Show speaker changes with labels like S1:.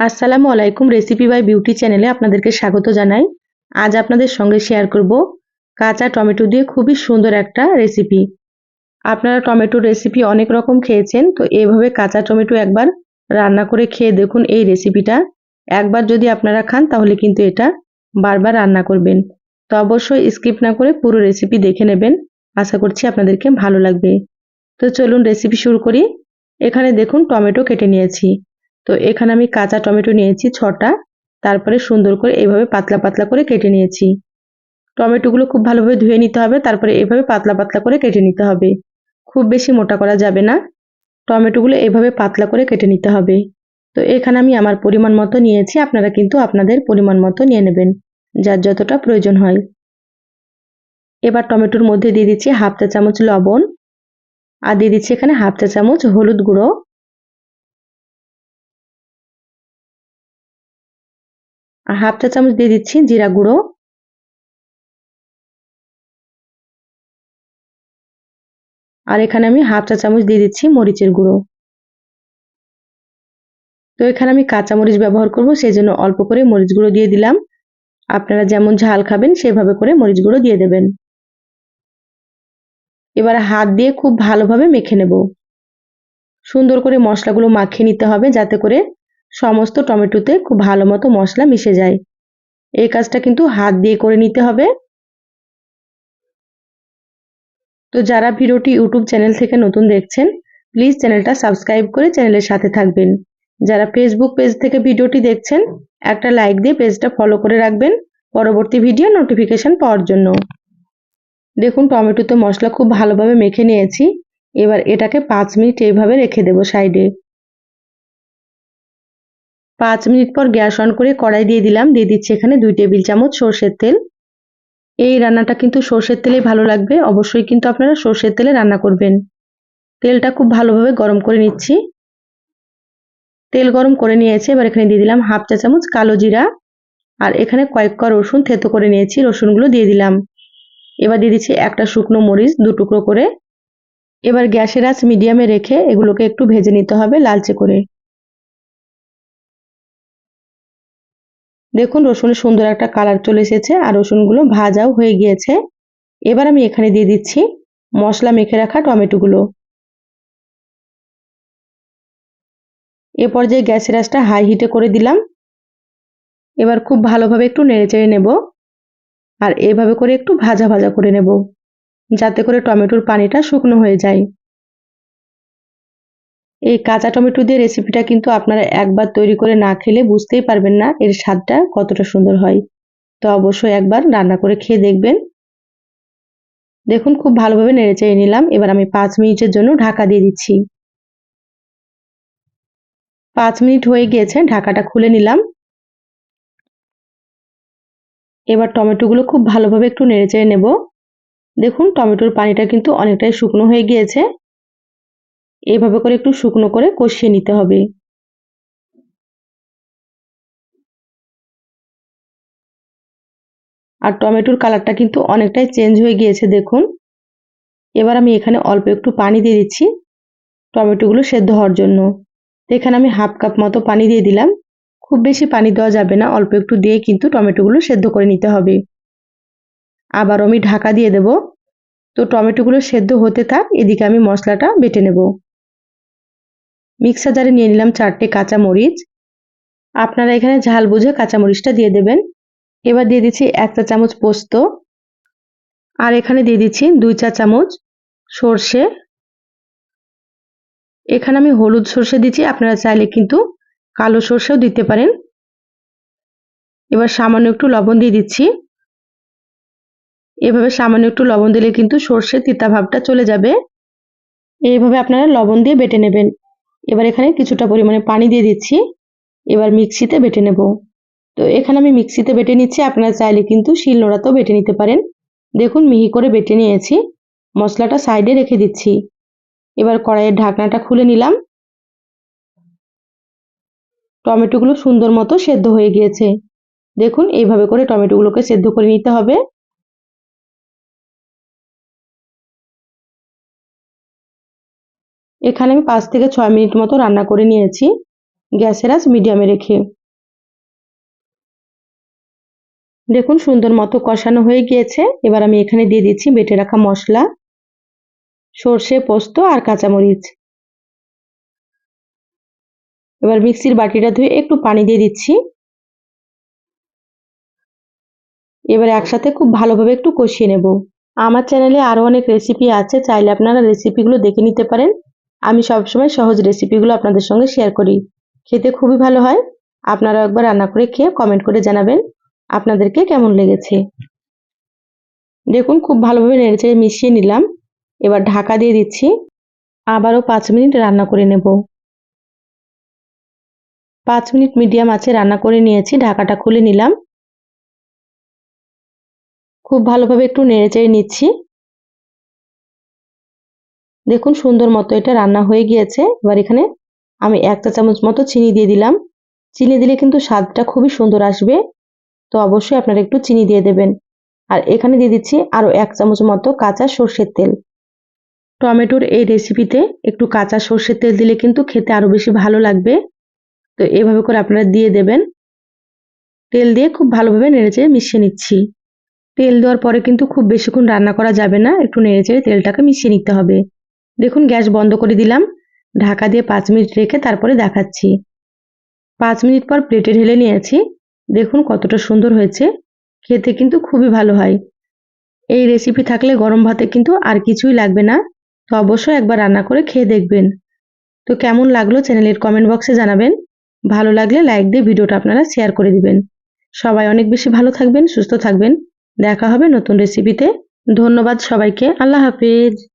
S1: আসসালামু আলাইকুম recipe by beauty চ্যানেলে আপনাদেরকে স্বাগত জানাই। আজ আপনাদের সঙ্গে শেয়ার করব কাঁচা টমেটো দিয়ে খুবই সুন্দর একটা রেসিপি আপনারা টমেটোর রেসিপি অনেক রকম খেয়েছেন, তো এভাবে কাঁচা টমেটো একবার রান্না করে খেয়ে দেখুন এই রেসিপিটা একবার যদি আপনারা খান, তাহলে কিন্তু এটা বারবার রান্না করবেন। তো অবশ্যই স্কিপ না করে পুরো রেসিপি দেখে নেবেন। আশা করছি আপনাদেরকে ভালো লাগবে। তো চলুন রেসিপি শুরু করি। এখানে দেখুন টমেটো কেটে নিয়েছি। তো এখানে আমি কাঁচা টমেটো নিয়েছি ছটা। তারপরে সুন্দর করে এইভাবে পাতলা পাতলা করে কেটে নিয়েছি। টমেটোগুলো খুব ভালোভাবে ধুয়ে নিতে হবে, তারপরে এভাবে পাতলা পাতলা করে কেটে নিতে হবে। খুব বেশি মোটা করা যাবে না। টমেটোগুলো এভাবে পাতলা করে কেটে নিতে হবে। তো এখানে আমি আমার পরিমাণ মতো নিয়েছি, আপনারা কিন্তু আপনাদের পরিমাণ মতো নিয়ে নেবেন, যার যতটা প্রয়োজন হয়। এবার টমেটোর মধ্যে দিয়ে দিচ্ছি হাফ চা চামচ লবণ, আর দিয়ে দিচ্ছি এখানে হাফ চা চামচ হলুদ গুঁড়ো। হাফ চা চামচ দিয়ে দিচ্ছি জিরা গুঁড়ো। আর এখানে আমি হাফ চা চামচ দিয়ে দিচ্ছি মরিচের গুঁড়ো। তো এখানে আমি কাঁচা মরিচ ব্যবহার করব সেই জন্য অল্প করে মরিচ গুঁড়ো দিয়ে দিলাম। আপনারা যেমন ঝাল খাবেন, সেভাবে করে মরিচ গুঁড়ো দিয়ে দেবেন। এবার হাত দিয়ে খুব ভালোভাবে মেখে নেব। সুন্দর করে মশলাগুলো মাখিয়ে নিতে হবে, যাতে করে সমস্ত টমেটোতে খুব ভালো মতো মশলা মিশে যায়। এই কাজটা কিন্তু হাত দিয়ে করে নিতে হবে। তো যারা ভিডিওটি ইউটিউব চ্যানেল থেকে নতুন দেখছেন, প্লিজ চ্যানেলটা সাবস্ক্রাইব করে চ্যানেলের সাথে থাকবেন। যারা ফেসবুক পেজ থেকে ভিডিওটি দেখছেন, একটা লাইক দিয়ে পেজটা ফলো করে রাখবেন পরবর্তী ভিডিও নোটিফিকেশন পাওয়ার জন্য। দেখুন, টমেটোতে মশলা খুব ভালোভাবে মেখে নিয়েছি। এবার এটাকে পাঁচ মিনিট এইভাবে রেখে দেবো সাইডে। পাঁচ মিনিট পর গ্যাস অন করে কড়াই দিয়ে দিলাম। দিয়ে দিচ্ছি এখানে দুই টেবিল চামচ সর্ষের তেল। এই রান্নাটা কিন্তু সর্ষের তেলেই ভালো লাগবে। অবশ্যই কিন্তু আপনারা সর্ষের তেলে রান্না করবেন। তেলটা খুব ভালোভাবে গরম করে নিচ্ছি। তেল গরম করে নিয়েছে। এবার এখানে দিয়ে দিলাম হাফ চা চামচ কালো জিরা। আর এখানে কয়েক ক রসুন থেতো করে নিয়েছি। রসুনগুলো দিয়ে দিলাম। এবার দিয়ে দিচ্ছি একটা শুকনো মরিচ দু টুকরো করে। এবার গ্যাসের আঁচ মিডিয়ামে রেখে এগুলোকে একটু ভেজে নিতে হবে লালচে করে। দেখুন, রসুনের সুন্দর একটা কালার চলে এসেছে আর রসুনগুলো ভাজাও হয়ে গিয়েছে। এবার আমি এখানে দিয়ে দিচ্ছি মশলা মেখে রাখা টমেটোগুলো। এ পর্যায়ে গ্যাসের আঁচটা হাই হিটে করে দিলাম, এবার খুব ভালোভাবে একটু নেড়ে চেড়ে নেব আর এভাবে করে একটু ভাজা ভাজা করে নেব, যাতে করে টমেটোর পানিটা শুকনো হয়ে যায়। এই কাঁচা টমেটো দিয়ে রেসিপিটা কিন্তু আপনারা একবার তৈরি করে না খেলে বুঝতেই পারবেন না এর স্বাদটা কতটা সুন্দর হয়। তো অবশ্যই একবার রান্না করে খেয়ে দেখবেন। দেখুন, খুব ভালোভাবে নেড়ে চেড়ে নিলাম। এবার আমি পাঁচ মিনিটের জন্য ঢাকা দিয়ে দিচ্ছি। পাঁচ মিনিট হয়ে গিয়েছে, ঢাকাটা খুলে নিলাম। এবার টমেটোগুলো খুব ভালোভাবে একটু নেড়ে চেড়ে নেব। দেখুন, টমেটোর পানিটা কিন্তু অনেকটাই শুকনো হয়ে গিয়েছে। এইভাবে করে একটু শুকনো করে কষিয়ে নিতে হবে। আর টমেটোর কালারটা কিন্তু অনেকটাই চেঞ্জ হয়ে গিয়েছে, দেখুন। এবার আমি এখানে অল্প একটু পানি দিয়ে দিচ্ছি টমেটোগুলো সেদ্ধ হওয়ার জন্য। এখানে আমি হাফ কাপ মতো পানি দিয়ে দিলাম। খুব বেশি পানি দেওয়া যাবে না, অল্প একটু দিয়ে কিন্তু টমেটোগুলো সেদ্ধ করে নিতে হবে। আবার আমি ঢাকা দিয়ে দেব। তো টমেটোগুলো সেদ্ধ হতে থাক, এদিকে আমি মশলাটা বেটে নেব। মিক্সার জারে নিয়ে নিলাম চারটে কাঁচা মরিচ আপনারা এখানে ঝাল বুঝে কাঁচা মরিচটা দিয়ে দেবেন। এবার দিয়ে দিচ্ছি এক চা চামচ পোস্ত। আর এখানে দিয়ে দিচ্ছি দুই চা চামচ সর্ষে। এখানে আমি হলুদ সর্ষে দিচ্ছি, আপনারা চাইলে কিন্তু কালো সর্ষেও দিতে পারেন। এবার সামান্য একটু লবণ দিয়ে দিচ্ছি। এভাবে সামান্য একটু লবণ দিলে কিন্তু সর্ষের তিতা ভাবটা চলে যাবে। এইভাবে আপনারা লবণ দিয়ে বেটে নেবেন। এবার এখানে কিছুটা পরিমাণে পানি দিয়ে দিচ্ছি। এবার মিক্সিতে বেটে নেব। তো এখানে আমি মিক্সিতে বেটে নিচ্ছি, আপনারা চাইলে কিন্তু শিল নোড়াতেও বেটে নিতে পারেন। দেখুন, মিহি করে বেটে নিয়েছি। মশলাটা সাইডে রেখে দিচ্ছি। এবার কড়াইয়ের ঢাকনাটা খুলে নিলাম। টমেটোগুলো সুন্দর মতো সেদ্ধ হয়ে গিয়েছে। দেখুন, এইভাবে করে টমেটোগুলোকে সেদ্ধ করে নিতে হবে। এখানে আমি পাঁচ থেকে ছয় মিনিট মতো রান্না করে নিয়েছি। গ্যাসের আঁচ মিডিয়ামে রেখে। দেখুন, সুন্দর মতো কষানো হয়ে গিয়েছে। এবার আমি এখানে দিয়ে দিচ্ছি বেটে রাখা মশলা, সর্ষে পোস্ত আর কাঁচামরিচ। এবার মিক্সির বাটিটা ধুয়ে একটু পানি দিয়ে দিচ্ছি। এবার একসাথে খুব ভালোভাবে একটু কষিয়ে নেব। আমার চ্যানেলে আরও অনেক রেসিপি আছে, চাইলে আপনারা রেসিপিগুলো দেখে নিতে পারেন। আমি সবসময় সহজ রেসিপিগুলো আপনাদের সঙ্গে শেয়ার করি। খেতে খুবই ভালো হয়। আপনারা একবার রান্না করে খেয়ে কমেন্ট করে জানাবেন আপনাদেরকে কেমন লেগেছে। দেখুন, খুব ভালোভাবে নেড়েচেড়ে মিশিয়ে নিলাম। এবার ঢাকা দিয়ে দিচ্ছি। আবারও পাঁচ মিনিট রান্না করে নেব। পাঁচ মিনিট মিডিয়াম আছে রান্না করে নিয়েছি। ঢাকাটা খুলে নিলাম। খুব ভালোভাবে একটু নেড়েচেড়ে নিচ্ছি। দেখুন সুন্দর মতো এটা রান্না হয়ে গিয়েছে। এবার এখানে আমি এক চা চামচ মতো চিনি দিয়ে দিলাম। চিনি দিলে কিন্তু স্বাদটা খুবই সুন্দর আসবে। তো অবশ্যই আপনারা একটু চিনি দিয়ে দেবেন। আর এখানে দিয়ে দিচ্ছি আরও এক চামচ মতো কাঁচা সর্ষের তেল। টমেটোর এই রেসিপিতে একটু কাঁচা সর্ষের তেল দিলে কিন্তু খেতে আরও বেশি ভালো লাগবে। তো এভাবে করে আপনারা দিয়ে দেবেন। তেল দিয়ে খুব ভালোভাবে নেড়েচেড়ে মিশিয়ে নিচ্ছি। তেল দেওয়ার পরে কিন্তু খুব বেশিক্ষণ রান্না করা যাবে না। একটু নেড়েচেড়ে তেলটাকে মিশিয়ে নিতে হবে। দেখুন, গ্যাস বন্ধ করে দিলাম। ঢাকা দিয়ে পাঁচ মিনিট রেখে তারপরে দেখাচ্ছি। পাঁচ মিনিট পর প্লেটে ঢেলে নিয়েছি। দেখুন কতটা সুন্দর হয়েছে। খেতে কিন্তু খুবই ভালো হয়। এই রেসিপি থাকলে গরম ভাতে কিন্তু আর কিছুই লাগবে না। তো অবশ্যই একবার রান্না করে খেয়ে দেখবেন। তো কেমন লাগল চ্যানেলের কমেন্ট বক্সে জানাবেন। ভালো লাগলে লাইক দিয়ে ভিডিওটা আপনারা শেয়ার করে দিবেন। সবাই অনেক বেশি ভালো থাকবেন, সুস্থ থাকবেন। দেখা হবে নতুন রেসিপিতে ধন্যবাদ সবাইকে। আল্লাহ হাফিজ।